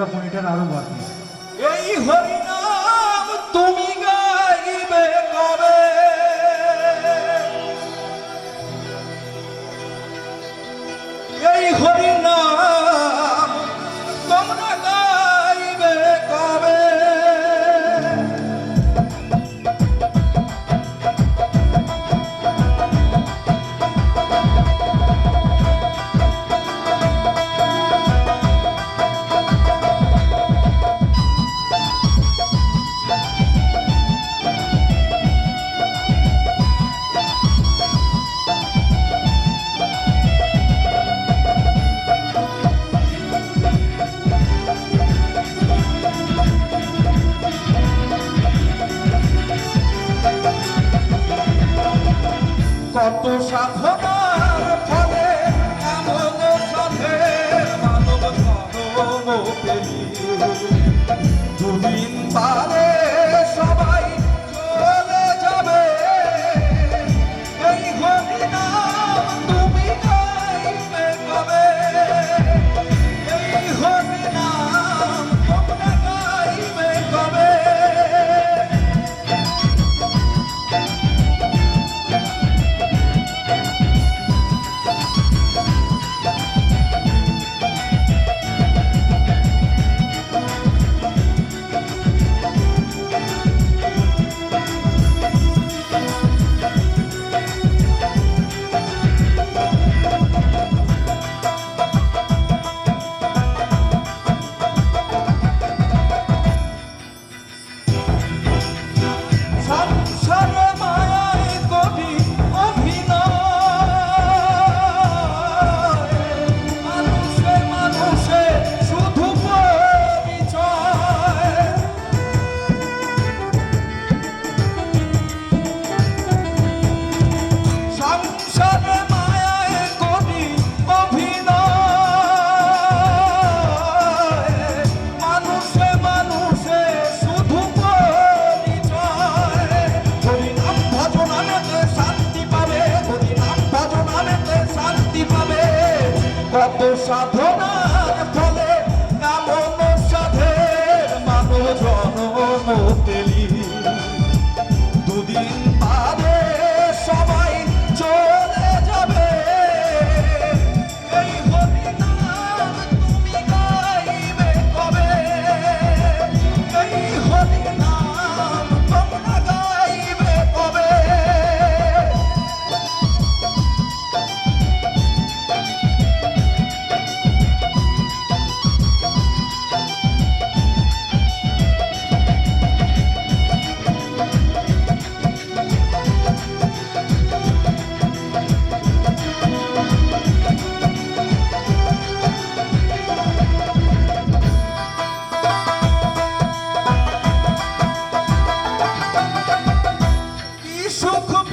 ওটা কুড়িটার আরও বাকি এই হরি কত সাধনার ফলে এমন সাথে মানব ধর্ম পেলি দুদিন পারে কত সাধনার ফলে এমন সাধের মানব জনমতের So. come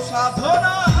সাধনা